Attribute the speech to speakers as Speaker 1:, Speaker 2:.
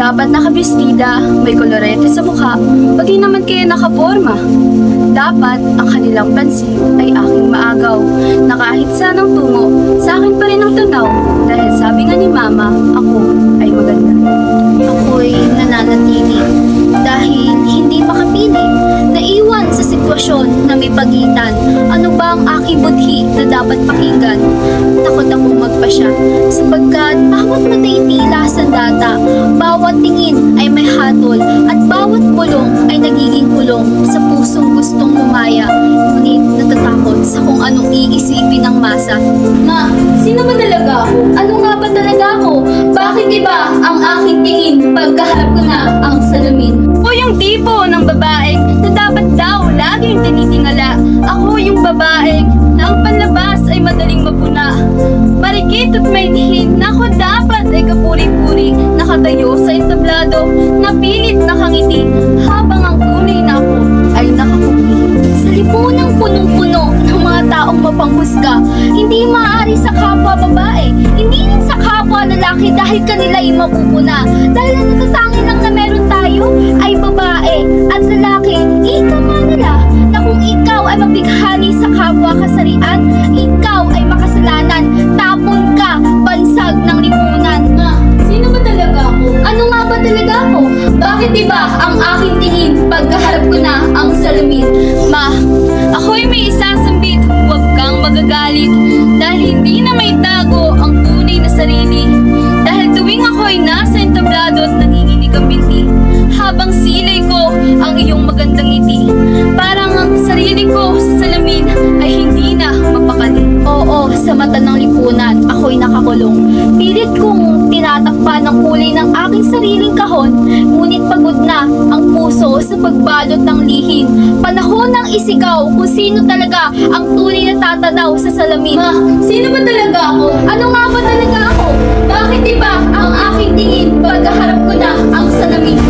Speaker 1: Dapat nakabistida, may kolorete sa mukha, pati naman kaya nakaporma. Dapat ang kanilang pansin ay aking maagaw, na kahit saan ang tungo, sa akin pa rin ang tanaw, dahil sabi nga ni Mama, ako ay maganda.
Speaker 2: Ako'y nananatili dahil hindi makapili. Naiwan sa sitwasyon na may pagitan. Ano ba ang aking budhi na dapat pakinggan? Takot akong magpasya sapagkat matay tila sandata, bawat tingin ay may hatol at bawat bulong ay nagiging kulong sa pusong gustong lumaya. Ngunit natatakot sa kung anong iisipin ng masa. Ma, sino ba talaga ako? Ano nga ba talaga ako? Bakit iba ang aking tingin pagkaharap
Speaker 1: may dihin na ako dapat ay kapuri-puri. Nakatayo sa entablado, napilit nakangiti habang ang tunay na ako ay nakakupi.
Speaker 2: Sa lipunang punong-puno ng mga taong mapanghusga, hindi maaari sa kapwa babae, hindi rin sa kapwa lalaki dahil kanila ay mapupuna. Dahil ang natatangi lang na meron tayo ay babae at lalaki. Ika nga Bakit iba ang aking tingin pagkaharap ko na ang salamin?
Speaker 1: Ma, ako'y may isasambit, huwag kang magagalit dahil hindi na may tago ang tunay na sarili. Dahil tuwing ako'y nasa entablado at nanginginig ang binti, habang silay ko ang iyong magandang ngiti. Parang ang sarili ko sa salamin ay hindi na mapakali.
Speaker 2: Oo, sa mata ng lipunan, ako'y nakakulong. Pilit kong tinatakpan ang kulay ng aking sariling kahon, na ang puso sa pagbalot ng lihim. Panahon ng isigaw kung sino talaga ang tunay na tatanaw sa salamin. Ma, sino ba talaga ako? Ano nga ba talaga ako? Bakit iba ang aking tingin pagkaharap ko na ang salamin?